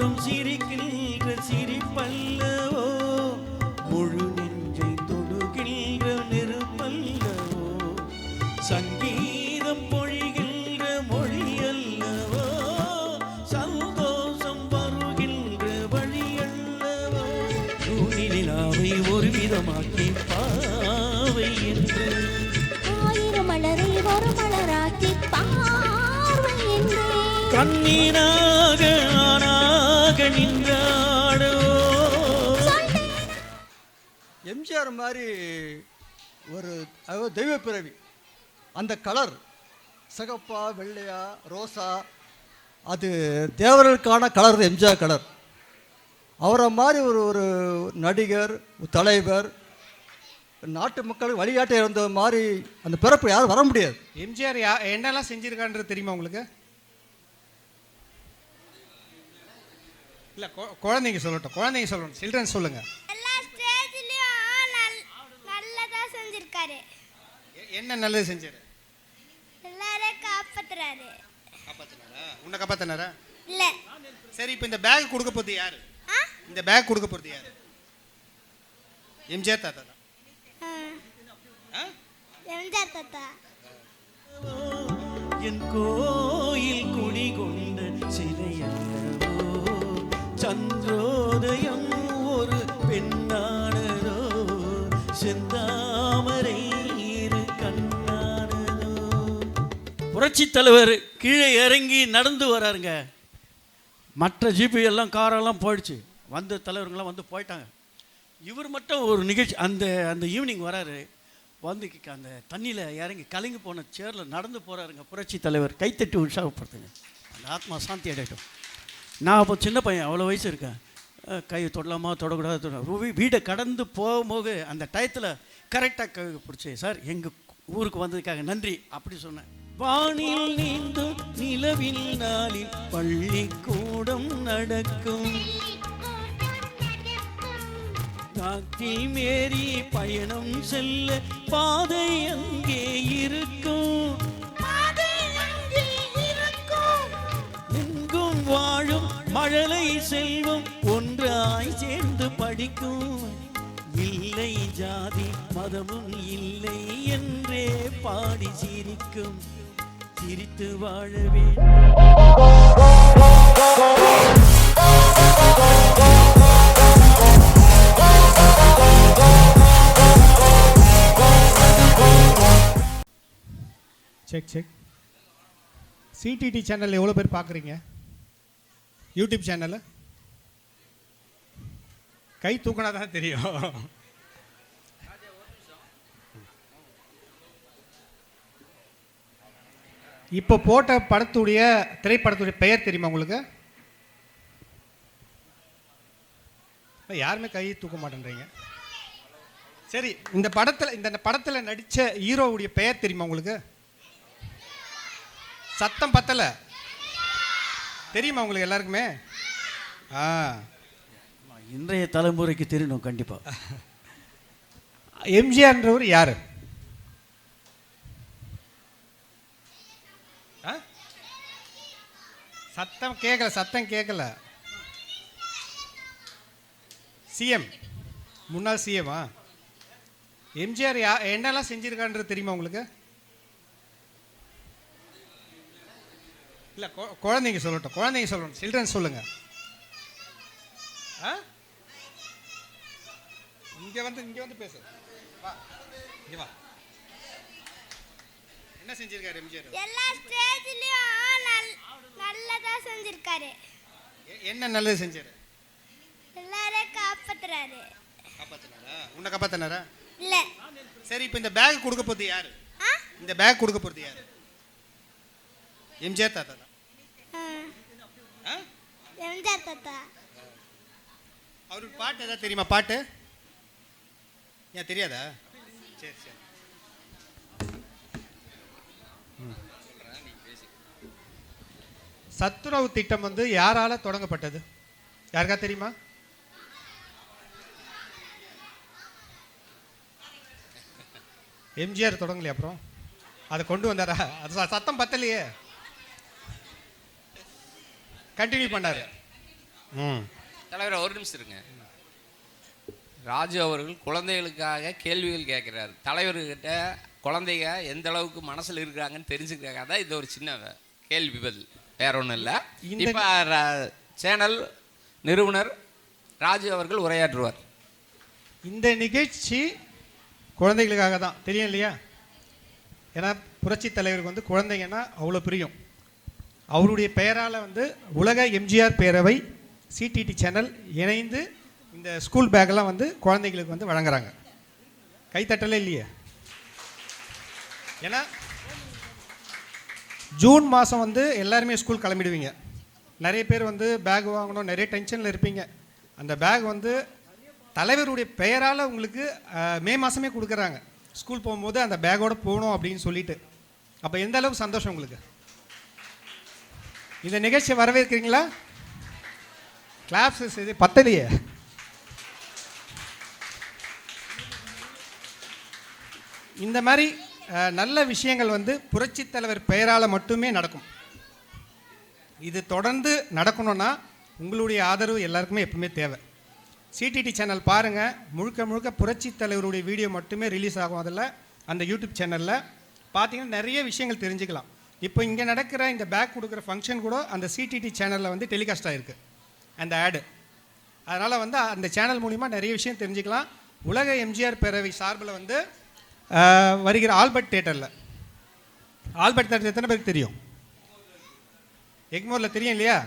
நாள்தோறும் சிரிக்கின்ற சிரிப்பல்லவோ? முழு நெஞ்சை தொடுகின்ற நெருப்பல்லவோ? சங்கீதம் பொழிகின்ற மொழி அல்லவோ சந்தோஷம் வருகின்ற வழி அல்லவோ நிலாவை ஒரு விதமாக்கி பாவை என்று. ஆயிரம் மலரை ஒரு மலராக்கி பார்வை என்றே. கண்ணீனாக நின்றாடோ? எம்ஜிஆர் மாதிரி ஒரு அதாவது தெய்வ பிறவி. அந்த கலர் சிகப்பா வெள்ளையா ரோசா அது தேவர்களுக்கான கலர் எம்ஜிஆர் கலர். அவரை மாதிரி ஒரு ஒரு நடிகர் தலைவர் நாட்டு மக்கள் வழிகாட்ட இருந்த மாதிரி அந்த பிறப்பு யாரும் வர முடியாது. எம்ஜிஆர் யா என்னெல்லாம் செஞ்சிருக்கான்றது தெரியுமா உங்களுக்கு? இல்லை குழந்தைங்க சொல்லட்டும் குழந்தைங்க சொல்லணும். சில்ட்ரன் சொல்லுங்க. எல்லா ஸ்டேஜ்லயும் நல் நல்லதா செஞ்சிருக்காரு. எ- என்ன நல்லது செஞ்சாரு? எல்லாரையும் காப்பாத்துறாரு. காப்பாத்தினாரா? உன்னை காப்பாத்தினாரா? இல்ல. சரி இப்போ இந்த பேக் கொடுக்க போறது யாரு? இந்த பேக் கொடுக்க போறது யாரு? எம்ஜிஆர் தாத்தா தான்? எம்ஜிஆர் தாத்தா. என் கோயில் குடி கொண்ட சிலையல்லவோ புரட்சி தலைவர் கீழே இறங்கி நடந்து வராருங்க. மற்ற ஜிபி எல்லாம் காரெல்லாம் போயிடுச்சு. வந்த தலைவருங்கெல்லாம் வந்து போயிட்டாங்க. இவர் மட்டும் ஒரு நிகழ்ச்சி அந்த அந்த ஈவினிங் வராரு. வந்து அந்த தண்ணியில் இறங்கி கலங்கி போன சேரில் நடந்து போகிறாருங்க புரட்சி தலைவர். கைத்தட்டி உற்சாகப்படுத்துங்க. அந்த ஆத்மா சாந்தி அடையட்டும். நான் அப்போ சின்ன பையன் அவ்வளோ வயசு இருக்கேன். கையை கை தொடலாமா தொடக்கூடாது தொட வீடை கடந்து போகும்போது அந்த டயத்தில் கரெக்டாக கை பிடிச்சி சார் எங்கள் ஊருக்கு வந்ததுக்காக நன்றி அப்படி சொன்னேன். வானில் நீந்தும் நிலவில் நாளில் பள்ளிக்கூடம் நடக்கும். காக்கி மேரி பயணம் செல்ல பாதை அங்கே இருக்கும். எங்கும் வாழும் மழலை செல்வம் ஒன்றாய் சேர்ந்து படிக்கும். இல்லை ஜாதி மதமும் இல்லை என்றே பாடி சிரிக்கும். சிரித்து வாழ செக் செக் சிடிடி சேனல் எவ்வளோ பேர் பார்க்குறீங்க? யூடியூப் சேனலில் கை தூக்கினா தான் தெரியும். இப்போ போட்ட படத்துடைய திரைப்படத்துடைய பெயர் தெரியுமா உங்களுக்கு? யாருமே கை தூக்க மாட்டேன்றீங்க. சரி இந்த படத்தில் இந்த படத்தில் நடித்த ஹீரோவுடைய பெயர் தெரியுமா உங்களுக்கு? சத்தம் பத்தல. தெரியுமா உங்களுக்கு எல்லாருக்குமே? ஆ. இன்றைய தலைமுறைக்கு தெரியணும் கண்டிப்பாக எம்ஜிஆர்ன்றவர் யாரு? சத்தம் கேட்கல சத்தம் கேட்கல சிஎம் முன்னாள் சிஎம்மா? எம்ஜிஆர் யா என்னெல்லாம் செஞ்சுருக்கான்றது தெரியுமா உங்களுக்கு? இல்லை குழந்தைங்க சொல்லட்டும் குழந்தைங்க சொல்லணும் சில்ட்ரன் சொல்லுங்க. ஆ? இங்க வந்து இங்க வந்து பேசு. வா இங்கே வா. என்ன செஞ்சிருக்காரு எம்ஜிஆர்? எல்லா ஸ்டேஜ்லயும் நல்லதா செஞ்சிருக்காரு. என்ன நல்லது செஞ்சாரு? எல்லாரையும் காப்பாத்துறாரு. காப்பாத்தினாரா? உன்னை காப்பாத்தினாரா? இல்ல. சரி இப்போ இந்த பேக் கொடுக்க போறது யாரு? இந்த பேக் கொடுக்க போறது யாரு? எம்ஜிஆர் தாத்தா தான்? எம்ஜிஆர் தாத்தா. அவருக்கு பாட்டு ஏதாவது தெரியுமா? பாட்டு? ஏன் தெரியாதா? சரி சரி. சத்துணவு திட்டம் வந்து யாரால தொடங்கப்பட்டது? யாருக்கா தெரியுமா? எம்ஜிஆர் தொடங்கலையா அப்புறம்? அதை கொண்டு வந்தாரா? அது சத்தம் பத்தலையே. கண்டினியூ பண்ணாரு. ம். தலைவர் ஒரு நிமிஷம் இருங்க. ராஜு அவர்கள் குழந்தைகளுக்காக கேள்விகள் கேட்குறாரு. தலைவர்கிட்ட குழந்தைங்க எந்த அளவுக்கு மனசில் இருக்கிறாங்கன்னு தெரிஞ்சுக்கிறாங்க அதான் இது ஒரு சின்ன கேள்வி பதில். வேற ஒன்றும் இல்லை. இப்போ சேனல் நிறுவனர் ராஜு அவர்கள் உரையாற்றுவார். இந்த நிகழ்ச்சி குழந்தைகளுக்காக தான். தெரியும் இல்லையா? ஏன்னா புரட்சி தலைவருக்கு வந்து குழந்தைங்கன்னா அவ்வளோ பிரியம். அவருடைய பெயரால் வந்து உலக எம்ஜிஆர் பேரவை சிடிடி சேனல் இணைந்து இந்த ஸ்கூல் பேக்கெல்லாம் வந்து குழந்தைங்களுக்கு வந்து வழங்குறாங்க. கைத்தட்டலே இல்லையே? ஏன்னா ஜூன் மாதம் வந்து எல்லாருமே ஸ்கூல் கிளம்பிடுவீங்க. நிறைய பேர் வந்து பேக் வாங்கணும் நிறைய டென்ஷனில் இருப்பீங்க. அந்த பேக் வந்து தலைவருடைய பெயரால் உங்களுக்கு மே மாதமே கொடுக்குறாங்க. ஸ்கூல் போகும்போது அந்த பேக்கோடு போகணும் அப்படின்னு சொல்லிட்டு. அப்போ எந்த அளவுக்கு சந்தோஷம் உங்களுக்கு? இந்த நிகழ்ச்சியை வரவேற்கிறீங்களா? கிளாப்ஸ் இது பத்தலையே. இந்த மாதிரி நல்ல விஷயங்கள் வந்து புரட்சித்தலைவர் பெயரால் மட்டுமே நடக்கும். இது தொடர்ந்து நடக்கணும்னா உங்களுடைய ஆதரவு எல்லாருக்குமே எப்பவுமே தேவை. சிடிடி சேனல் பாருங்கள் முழுக்க முழுக்க புரட்சித் தலைவருடைய வீடியோ மட்டுமே ரிலீஸ் ஆகும் அதில் அந்த யூடியூப் சேனலில் பார்த்தீங்கன்னா நிறைய விஷயங்கள் தெரிஞ்சுக்கலாம். இப்போ இங்கே நடக்கிற இந்த பேக் கொடுக்குற ஃபங்க்ஷன் கூட அந்த சிடிடி சேனலில் வந்து டெலிகாஸ்ட் ஆகிருக்கு அந்த ஆடு அதனால் வந்து அந்த சேனல் மூலிமா நிறைய விஷயம் தெரிஞ்சுக்கலாம். உலக எம்ஜிஆர் பேரவை சார்பில் வந்து வருகிற ஆல்பர்ட் தேட்டரில் ஆல்பர்ட் தேட்டர் எத்தனை பேருக்கு தெரியும்? எக்மோரில் தெரியும் இல்லையா?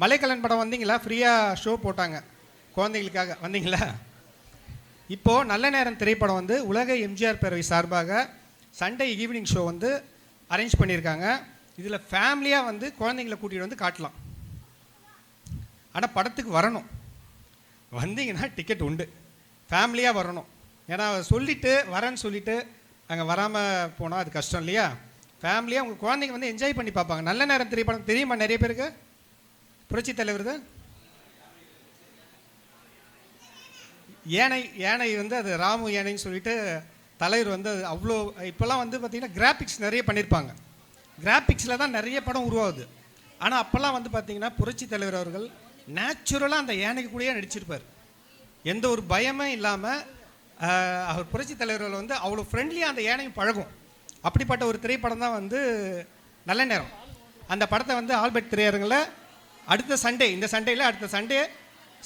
மலைக்கலன் படம் வந்தீங்களா? ஃப்ரீயாக ஷோ போட்டாங்க. குழந்தைங்களுக்காக வந்தீங்களா? இப்போது நல்ல நேரம் திரைப்படம் வந்து உலக எம்ஜிஆர் பேரவை சார்பாக சண்டே ஈவினிங் ஷோ வந்து அரேஞ்ச் பண்ணியிருக்காங்க. இதில் ஃபேமிலியாக வந்து குழந்தைங்களை கூட்டிகிட்டு வந்து காட்டலாம். ஆனால் படத்துக்கு வரணும். வந்தீங்கன்னா டிக்கெட் உண்டு. ஃபேமிலியாக வரணும். ஏன்னா சொல்லிவிட்டு வரேன்னு சொல்லிவிட்டு அங்கே வராமல் போனால் அது கஷ்டம் இல்லையா? ஃபேமிலியாக உங்கள் குழந்தைங்க வந்து என்ஜாய் பண்ணி பார்ப்பாங்க. நல்ல நேரம் திரைப்படம் தெரியுமா நிறைய பேருக்கு? புரட்சி தலைவர் ஏனை ஏனை வந்து அது ராமு ஏனைன்னு சொல்லிட்டு தலைவர் வந்து அது அவ்வளோ இப்போல்லாம் வந்து பார்த்திங்கன்னா கிராஃபிக்ஸ் நிறைய பண்ணியிருப்பாங்க. கிராஃபிக்ஸில் தான் நிறைய படம் உருவாகுது. ஆனால் அப்போல்லாம் வந்து பார்த்திங்கன்னா புரட்சி தலைவர் அவர்கள் நேச்சுரலாக அந்த யானைக்கு கூடயே நடிச்சிருப்பார். எந்த ஒரு பயமே இல்லாமல் அவர் புரட்சி தலைவர்கள் வந்து அவ்வளோ ஃப்ரெண்ட்லியாக அந்த ஏனையும் பழகும். அப்படிப்பட்ட ஒரு திரைப்படம் தான் வந்து நல்ல நேரம். அந்த படத்தை வந்து ஆல்பர்ட் திரையரங்கில் அடுத்த சண்டே இந்த சண்டேயில் அடுத்த சண்டே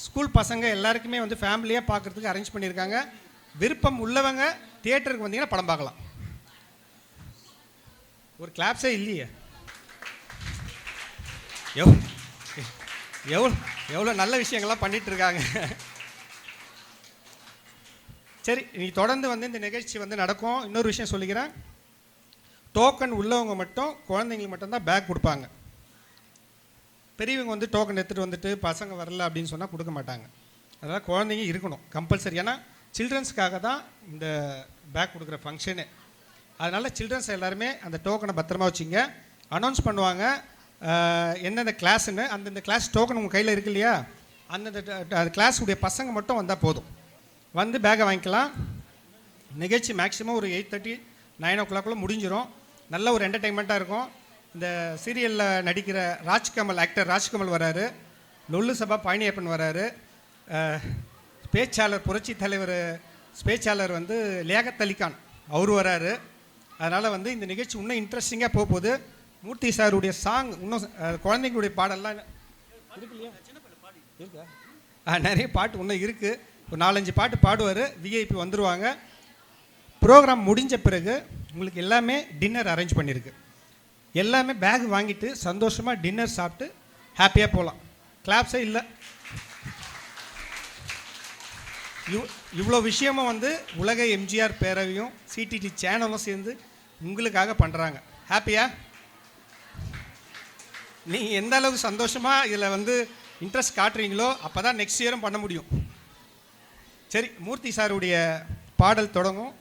ஸ்கூல் பசங்க எல்லாருக்குமே வந்து ஃபேமிலியாக பார்க்குறதுக்கு அரேஞ்ச் பண்ணியிருக்காங்க. விருப்பம் உள்ளவங்க தியேட்டருக்கு வந்தீங்கன்னா படம் பார்க்கலாம். ஒரு கிளாப்ஸே இல்லையே. எவ் எவ்வளோ எவ்வளோ நல்ல விஷயங்கள்லாம் பண்ணிகிட்ருக்காங்க இருக்காங்க. சரி நீ தொடர்ந்து வந்து இந்த நிகழ்ச்சி வந்து நடக்கும். இன்னொரு விஷயம் சொல்லிக்கிறேன். டோக்கன் உள்ளவங்க மட்டும் குழந்தைங்களுக்கு மட்டும்தான் பேக் கொடுப்பாங்க. பெரியவங்க வந்து டோக்கன் எடுத்துகிட்டு வந்துட்டு பசங்க வரல அப்படின்னு சொன்னால் கொடுக்க மாட்டாங்க. அதனால் குழந்தைங்க இருக்கணும் கம்பல்சரி ஏன்னா சில்ட்ரன்ஸுக்காக தான் இந்த பேக் கொடுக்குற ஃபங்க்ஷனு அதனால் சில்ட்ரன்ஸ் எல்லாருமே அந்த டோக்கனை பத்திரமா வச்சுங்க. அனௌன்ஸ் பண்ணுவாங்க. எந்தெந்த கிளாஸுன்னு அந்தந்த கிளாஸ் டோக்கன் உங்கள் கையில் இருக்கு இல்லையா? அந்தந்த கிளாஸுடைய பசங்க மட்டும் வந்தால் போதும். வந்து பேக்கை வாங்கிக்கலாம். நிகழ்ச்சி மேக்ஸிமம் ஒரு எயிட் தேர்ட்டி நைன் ஓ கிளாக்குள்ளே முடிஞ்சிடும் நல்ல ஒரு என்டர்டைன்மெண்ட்டாக இருக்கும். இந்த சீரியலில் நடிக்கிற ராஜ்கமல் ஆக்டர் ராஜ்கமல் வராரு. லொல்லு சபா பழனியப்பன் வராரு. பேச்சாளர் புரட்சி தலைவர் பேச்சாளர் வந்து லேகத் அலிகான். அவர் வராரு. அதனால் வந்து இந்த நிகழ்ச்சி இன்னும் இன்ட்ரெஸ்டிங்காக போக போகுது. மூர்த்தி சாருடைய சாங் இன்னும் குழந்தைங்களுடைய பாடல்லாம் இருக்கு இல்லையா? இருக்கா? நிறைய பாட்டு இன்னும் இருக்குது ஒரு நாலஞ்சு பாட்டு பாடுவார் விஐபி வந்துடுவாங்க ப்ரோக்ராம் முடிஞ்ச பிறகு உங்களுக்கு எல்லாமே டின்னர் அரேஞ்ச் பண்ணியிருக்கு எல்லாமே பேக் வாங்கிட்டு சந்தோஷமாக டின்னர் சாப்பிட்டு ஹாப்பியாக போகலாம் கிளாப்ஸே இல்லை. இவ் இவ்வளோ விஷயமும் வந்து உலக எம்ஜிஆர் பேரவையும் சிடிடி சேனலும் சேர்ந்து உங்களுக்காக பண்ணுறாங்க ஹாப்பியா நீங்கள் எந்த அளவுக்கு சந்தோஷமாக இதில் வந்து இன்ட்ரெஸ்ட் காட்டுறீங்களோ அப்போ தான் நெக்ஸ்ட் இயரும் பண்ண முடியும். சரி மூர்த்தி சாருடைய பாடல் தொடங்கும்.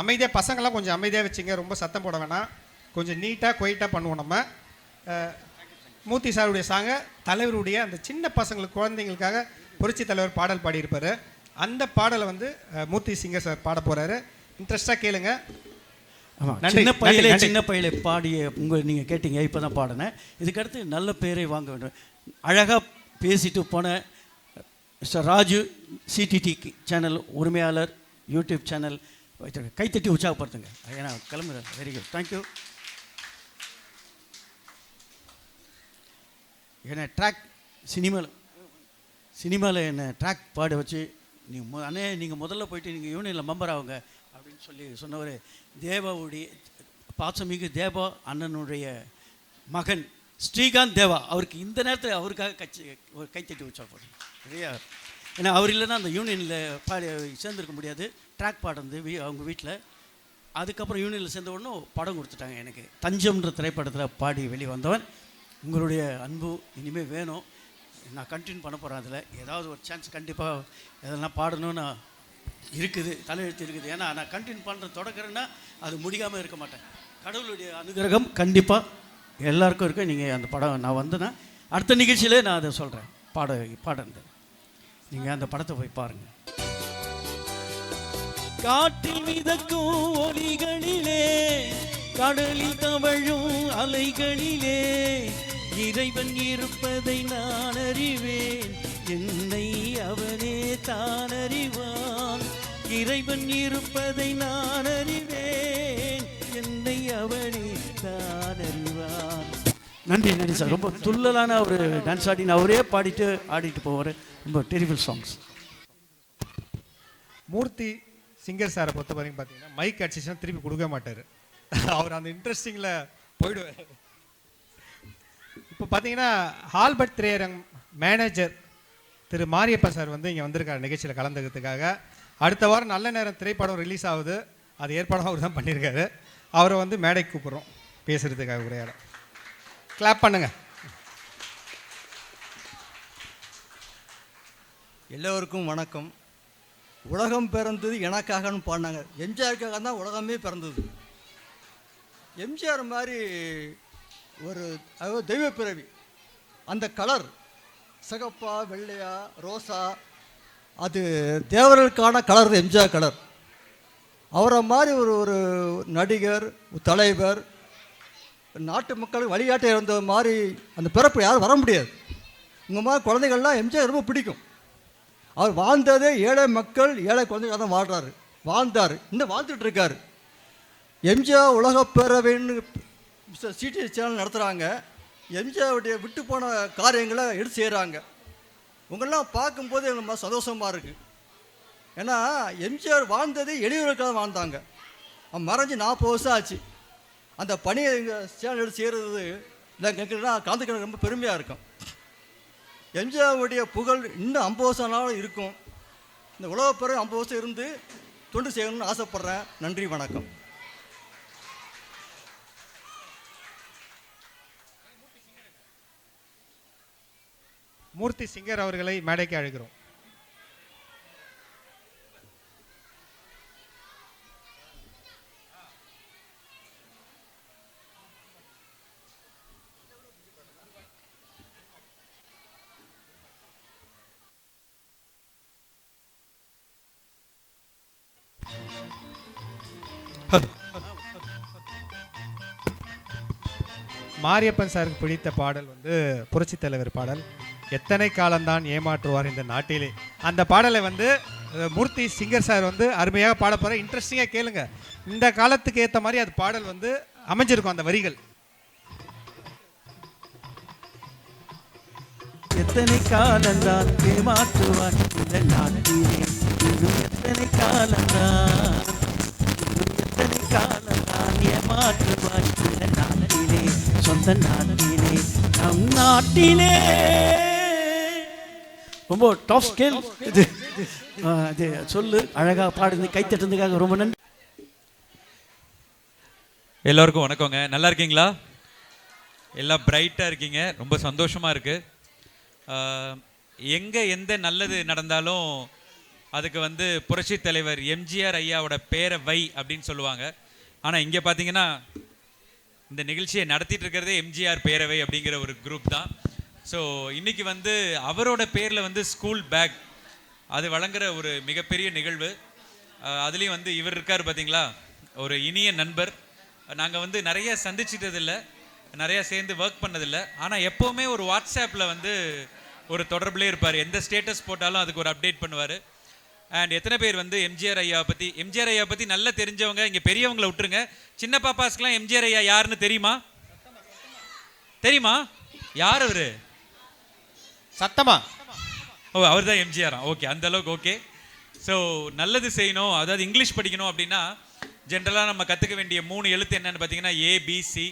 அமைதியாக பசங்களாம் கொஞ்சம் அமைதியாக வச்சுங்க ரொம்ப சத்தம் போட வேணாம். கொஞ்சம் நீட்டாக கொயிட்டாக பண்ணுவோம் நம்ம. மூர்த்தி சாருடைய சாங்கை தலைவருடைய அந்த சின்ன பசங்களுக்கு குழந்தைங்களுக்காக புரட்சி தலைவர் பாடல் பாடியிருப்பார். அந்த பாடலை வந்து மூர்த்தி சிங்கர் சார் பாட போகிறாரு இன்ட்ரெஸ்டாக கேளுங்க. சின்ன பையிலே. சின்ன பையிலே பாடிய உங்கள் நீங்கள் கேட்டீங்க இப்போ தான் பாடினேன். இதுக்கடுத்து நல்ல பேரை வாங்க வேண்டும். அழகாக பேசிட்டு போன மிஸ்டர் ராஜு சிடிடி சேனல் உரிமையாளர் யூடியூப் சேனல் வைத்திருக்க கைத்தட்டி உற்சாகப்படுத்துங்க. ஏன்னா கிளம்புறேன் வெரி குட் தேங்க்யூ என்னை ட்ராக் சினிமாவில் சினிமாவில் என்னை ட்ராக் பாட வச்சு நீங்கள் மு அண்ணே நீங்கள் முதல்ல போயிட்டு நீங்கள் யூனியனில் மெம்பர் ஆகுங்க அப்படின்னு சொல்லி சொன்னவர் தேவாவுடைய பாசமிகு தேவா அண்ணனுடைய மகன் ஸ்ரீகாந்த் தேவா அவருக்கு இந்த நேரத்தில் அவருக்காக கட்சி ஒரு கைத்தட்டி உற்சாகப்படும் சரியா? ஏன்னா அவர் இல்லைன்னா அந்த யூனியனில் பாடி சேர்ந்துருக்க முடியாது. ட்ராக் பாடுறது வீ அவங்க வீட்டில் அதுக்கப்புறம் யூனியனில் சேர்ந்த உடனே படம் கொடுத்துட்டாங்க எனக்கு. தஞ்சம்ன்ற திரைப்படத்தில் பாடி வெளிவந்தவன் உங்களுடைய அன்பு இனிமேல் வேணும். நான் கண்டினியூ பண்ண போகிறேன் அதில். ஏதாவது ஒரு சான்ஸ் கண்டிப்பாக எதெல்லாம் பாடணும்னு இருக்குது தலையெழுத்து இருக்குது. ஏன்னா நான் கண்டினியூ பண்ணுற தொடக்கிறேன்னா அது முடியாமல் இருக்க மாட்டேன். கடவுளுடைய அனுகிரகம் கண்டிப்பாக எல்லாருக்கும் இருக்குது நீங்கள் அந்த படம் நான் வந்தேன்னா அடுத்த நிகழ்ச்சியிலே நான் அதை சொல்கிறேன் பாட பாடந்து நீங்கள் அந்த படத்தை போய் பாருங்கள் காற்றில் மிதக்கும் ஒலிகளிலே கடலில் தவழும் அலைகளிலே இறைவன் இருப்பதை நான் அறிவேன். என்னை அவனே தான் அறிவான். இறைவன் இருப்பதை நான் அறிவேன். என்னை அவனே தான் அறிவான் நன்றி நன்றி சார். ரொம்ப துள்ளலான ஒரு டான்ஸ் ஆடின்னு அவரே பாடிட்டு ஆடிட்டு போவார். ரொம்ப டெரிபிள் சாங்ஸ் மூர்த்தி சிங்கர் சாரை பொறுத்த வரைக்கும் பார்த்தீங்கன்னா மைக் அடிச்சுச்சுன்னா திருப்பி கொடுக்க மாட்டார். அவர் அந்த இன்ட்ரெஸ்டிங்கில் போயிடுவார். இப்போ பார்த்தீங்கன்னா ஹால்பர்ட் திரையரங் மேனேஜர் திரு மாரியப்பன் சார் வந்து இங்கே வந்திருக்காரு நிகழ்ச்சியில் கலந்துக்கிறதுக்காக. அடுத்த வாரம் நல்ல நேரம் திரைப்படம் ரிலீஸ் ஆகுது. அது ஏற்பாடும் அவர் தான் பண்ணியிருக்காரு. அவரை வந்து மேடைக்கு கூப்பிட்றோம். பேசுகிறதுக்காக உரையாட கிளாப் பண்ணுங்க. எல்லோருக்கும் வணக்கம். உலகம் பிறந்தது எனக்காகன்னு பாடினாங்க. எம்ஜிஆருக்காக தான் உலகமே பிறந்தது. எம்ஜிஆர் மாதிரி ஒரு அதாவது தெய்வ பிறவி. அந்த கலர் சிகப்பா வெள்ளையா ரோசா அது தேவர்களுக்கான கலர் எம்ஜிஆர் கலர். அவரை மாதிரி ஒரு ஒரு நடிகர் தலைவர் நாட்டு மக்களுக்கு வழிகாட்ட இருந்த மாதிரி அந்த பிறப்பு யாரும் வர முடியாது. உங்கள் மாதிரி குழந்தைகள்லாம் எம்ஜிஆர் ரொம்ப பிடிக்கும். அவர் வாழ்ந்ததே ஏழை மக்கள் ஏழை குழந்தைகள் தான் வாழ்றாரு. வாழ்ந்தார். இன்னும் வாழ்ந்துட்டு இருக்கார். எம்ஜிஆர் உலகப்பேரவைன்னு சிடி சேனல் நடத்துகிறாங்க எம்ஜிஆருடைய விட்டு போன காரியங்களை எடுத்து செய்கிறாங்க உங்களெல்லாம் பார்க்கும்போது எங்களுக்கு சந்தோஷமாக இருக்குது ஏன்னா எம்ஜிஆர் வாழ்ந்தது எளியவர்களுக்காக வாழ்ந்தாங்க. அவன் மறைஞ்சு நாற்பது வருஷம் ஆச்சு. அந்த பணியை எங்கள் சேனல் செய்கிறது எங்களுக்குலாம் கலந்துக்கிறது ரொம்ப பெருமையாக இருக்கும். எம்ஜிஆருடைய புகழ் இன்னும் ஐம்பது வருஷம் நாளும் இருக்கும். இந்த உலக பிறகு ஐம்பது வருஷம் இருந்து தொண்டு செய்யணும்னு ஆசைப்பட்றேன். நன்றி வணக்கம். மூர்த்தி சிங்கர் அவர்களை மேடைக்கு அழைக்கிறோம். மாரியப்பன் சாருக்கு பிடித்த பாடல் வந்து புரட்சி தலைவர் பாடல். எத்தனை காலம்தான் ஏமாற்றுவார் இந்த நாட்டிலே. அந்த பாடலை வந்து மூர்த்தி சிங்கர் சார் வந்து அருமையாக பாட போகிற இன்ட்ரெஸ்டிங்காக கேளுங்க. இந்த காலத்துக்கு ஏற்ற மாதிரி அது பாடல் வந்து அமைஞ்சிருக்கும் அந்த வரிகள். எத்தனை காலந்தான் ஏமாற்றுவார் இந்த நாட்டிலே. இன்னும் எத்தனை காலந்தான் இன்னும் எத்தனை காலந்தான் ஏமாற்றுவான் நாட்டிலே சொந்த நாட்டிலே நம் நாட்டிலே. ரொம்ப டாப் ஸ்கேல் இது இது சொல்லு அழகாக பாடுது கைத்தட்டுறதுக்காக ரொம்ப நன்றி. எல்லோருக்கும் வணக்கங்க. நல்லா இருக்கீங்களா? எல்லாம் பிரைட்டாக இருக்கீங்க. ரொம்ப சந்தோஷமாக இருக்குது எங்கே எந்த நல்லது நடந்தாலும் அதுக்கு வந்து புரட்சி தலைவர் எம்ஜிஆர் ஐயாவோட பேரை வை அப்படின்னு சொல்லுவாங்க. ஆனால் இங்கே பார்த்தீங்கன்னா இந்த நிகழ்ச்சியை நடத்திட்டு இருக்கிறதே எம்ஜிஆர் பேரவை அப்படிங்கிற ஒரு குரூப் தான். ஸோ இன்னைக்கு வந்து அவரோட பேரில் வந்து ஸ்கூல் பேக் அது வழங்குற ஒரு மிகப்பெரிய நிகழ்வு. அதுலேயும் வந்து இவர் இருக்கார் பார்த்தீங்களா ஒரு இனிய நண்பர். நாங்கள் வந்து நிறைய சந்திச்சிட்டதில்லை. நிறையா சேர்ந்து ஒர்க் பண்ணதில்லை. ஆனால் எப்போவுமே ஒரு வாட்ஸ்அப்பில் வந்து ஒரு தொடர்புலேயே இருப்பார். எந்த ஸ்டேட்டஸ் போட்டாலும் அதுக்கு ஒரு அப்டேட் பண்ணுவார். அண்ட் எத்தனை பேர் வந்து எம்ஜிஆர் ஐயாவை பற்றி எம்ஜிஆர் ஐயா பற்றி நல்லா தெரிஞ்சவங்க இங்கே பெரியவங்களை விட்டுருங்க. சின்ன பாப்பாஸ்க்குலாம் எம்ஜிஆர் ஐயா யாருன்னு தெரியுமா? தெரியுமா? யார் அவரு? சத்தமா? ஓ அவர் தான் எம்ஜிஆரா? ஓகே அந்த அளவுக்கு ஓகே. ஸோ நல்லது செய்யணும். அதாவது இங்கிலீஷ் படிக்கணும் அப்படின்னா ஜென்ரலாக நம்ம கற்றுக்க வேண்டிய மூணு எழுத்து என்னன்னு பார்த்தீங்கன்னா ஏபிசி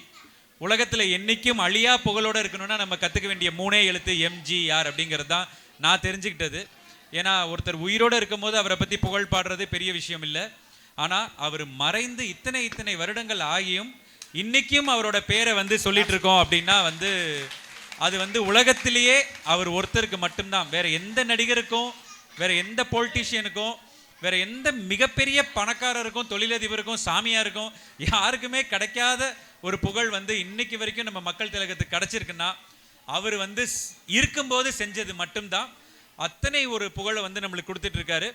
உலகத்தில் என்னைக்கும் அழியா புகழோட இருக்கணும்னா நம்ம கற்றுக்க வேண்டிய மூணே எழுத்து எம்ஜிஆர் அப்படிங்கிறது தான் நான் தெரிஞ்சுக்கிட்டது. ஏன்னா ஒருத்தர் உயிரோடு இருக்கும்போது அவரை பற்றி புகழ் பாடுறது பெரிய விஷயம் இல்லை. ஆனால் அவர் மறைந்து இத்தனை இத்தனை வருடங்கள் ஆகியும் இன்னைக்கும் அவரோட பேரை வந்து சொல்லிட்டு இருக்கோம் அப்படின்னா வந்து அது வந்து உலகத்திலேயே அவர் ஒருத்தருக்கு மட்டும்தான். வேற எந்த நடிகருக்கும் வேற எந்த பொலிட்டீஷியனுக்கும் வேற எந்த மிகப்பெரிய பணக்காரருக்கும் தொழிலதிபருக்கும் சாமியாருக்கும் யாருக்குமே கிடைக்காத ஒரு புகழ் வந்து இன்னைக்கு வரைக்கும் நம்ம மக்கள் திலகத்துக்கு கிடைச்சிருக்குன்னா அவர் வந்து ஸ்- இருக்கும்போது செஞ்சது மட்டும்தான். அத்தனை ஒரு புகழை வந்து நம்மளுக்கு கொடுத்துட்டு இருக்காரு.